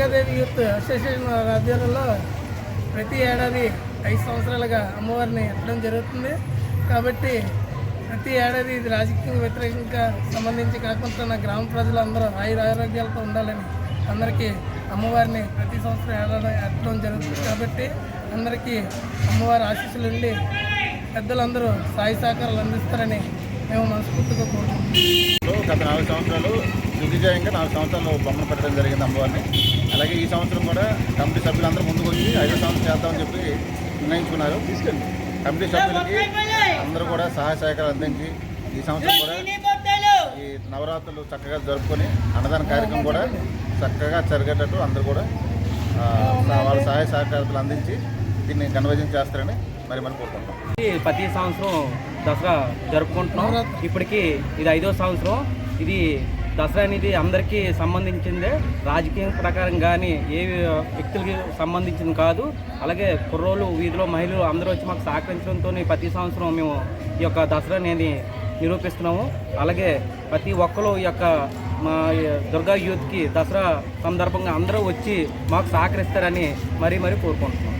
Youth association ఆధ్వర్యంలో ప్రతి ఏడాది ఐదు సంవత్సరాలుగా అమ్మవారిని ఎత్తడం జరుగుతుంది. కాబట్టి ప్రతి ఏడాది ఇది రాజకీయ వ్యతిరేకంగా సంబంధించి కాకుండా నా గ్రామ ప్రజలందరూ ఆయుర ఆరోగ్యాలతో ఉండాలని అందరికీ అమ్మవారిని ప్రతి సంవత్సరం ఏడాది ఎత్తడం జరుగుతుంది. కాబట్టి అందరికీ అమ్మవారి ఆశీస్సులు ఉండి పెద్దలందరూ సాయి సహకారాలు అందిస్తారని మేము మనస్ఫూర్తిగా కోరుకుంటున్నాం. లో గత నాలుగు సంవత్సరాలు దిగ్విజయంగా నాలుగు సంవత్సరాలు బొమ్మను పెట్టడం జరిగింది అమ్మవారిని. అలాగే ఈ సంవత్సరం కూడా కమిటీ సభ్యులందరూ ముందుకు వచ్చి ఐదో సంవత్సరం చేద్దామని చెప్పి నిర్ణయించుకున్నారు. కమిటీ సభ్యులకి అందరూ కూడా సహాయ సహకారాలు అందించి ఈ సంవత్సరం కూడా ఈ నవరాత్రులు చక్కగా జరుపుకొని అన్నదాన కార్యక్రమం కూడా చక్కగా జరిగేటట్టు అందరూ కూడా ఆ, వాళ్ళ సహాయ సహకారాలు అందించి దీన్ని కన్వర్జన్ చేస్తారని మరి మనం కోరుకుంటున్నాం. ఈ ప్రతి సంవత్సరం దసరా జరుపుకుంటున్నాం. ఇప్పటికి ఇది ఐదో సంవత్సరం. ఇది దసరా అనేది అందరికీ సంబంధించిందే. రాజకీయం ప్రకారం కానీ ఏ వ్యక్తులకి సంబంధించింది కాదు. అలాగే కుర్రోళ్ళు వీధిలో మహిళలు అందరూ వచ్చి మాకు సహకరించడంతో ప్రతి సంవత్సరం మేము ఈ యొక్క దసరా అనేది నిరూపిస్తున్నాము. అలాగే ప్రతి ఒక్కరు ఈ యొక్క మా దుర్గా యూత్కి దసరా సందర్భంగా అందరూ వచ్చి మాకు సహకరిస్తారని మరీ మరీ కోరుకుంటున్నాం.